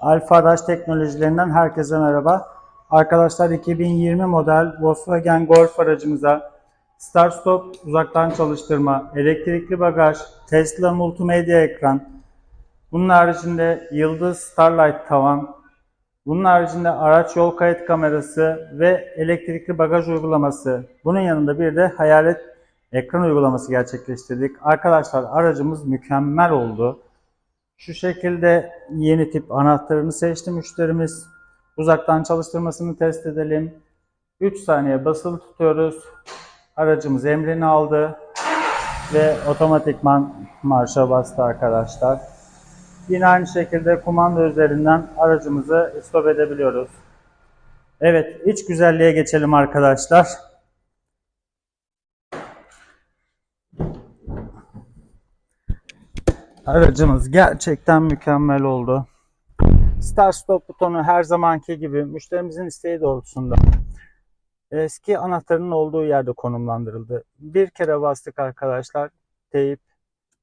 Alfa Araç Teknolojilerinden herkese merhaba. Arkadaşlar 2020 model Volkswagen Golf aracımıza Start Stop uzaktan çalıştırma, elektrikli bagaj, Tesla multimedya ekran, bunun haricinde Yıldız Starlight tavan, bunun haricinde araç yol kayıt kamerası ve elektrikli bagaj uygulaması. Bunun yanında bir de hayalet ekran uygulaması gerçekleştirdik. Arkadaşlar aracımız mükemmel oldu. Şu şekilde yeni tip anahtarını seçti müşterimiz. Uzaktan çalıştırmasını test edelim. 3 saniye basılı tutuyoruz. Aracımız emrini aldı ve otomatikman marşa bastı arkadaşlar. Yine aynı şekilde kumanda üzerinden aracımızı stop edebiliyoruz. Evet, iç güzelliğe geçelim arkadaşlar. Aracımız gerçekten mükemmel oldu. Start stop butonu her zamanki gibi müşterimizin isteği doğrultusunda eski anahtarın olduğu yerde konumlandırıldı. Bir kere bastık arkadaşlar. Teyip.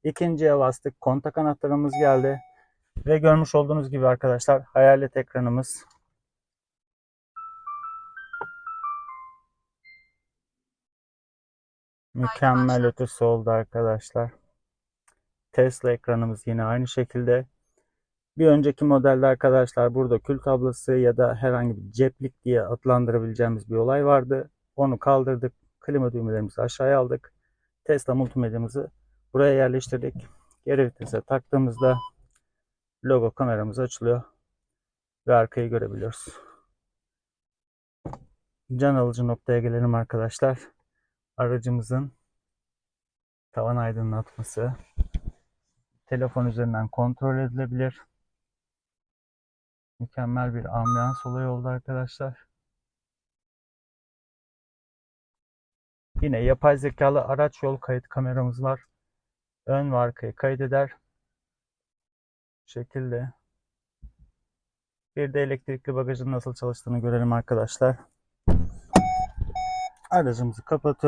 İkinciye bastık. Kontak anahtarımız geldi. Ve görmüş olduğunuz gibi arkadaşlar hayalet ekranımız. Mükemmel ötesi oldu arkadaşlar. Tesla ekranımız yine aynı şekilde. Bir önceki modelde arkadaşlar burada kül tablası ya da herhangi bir ceplik diye adlandırabileceğimiz bir olay vardı. Onu kaldırdık. Klima düğmelerimizi aşağıya aldık. Tesla multimedyamızı buraya yerleştirdik. Geri vitese taktığımızda logo kameramız açılıyor ve arkayı görebiliyoruz. Can alıcı noktaya gelelim arkadaşlar. Aracımızın tavan aydınlatması telefon üzerinden kontrol edilebilir. Mükemmel bir ambiyans olayı oldu arkadaşlar. Yine yapay zekalı araç yol kayıt kameramız var. Ön ve arkayı kaydeder. Bu şekilde. Bir de elektrikli bagajın nasıl çalıştığını görelim arkadaşlar. Aracımızı kapatıyoruz.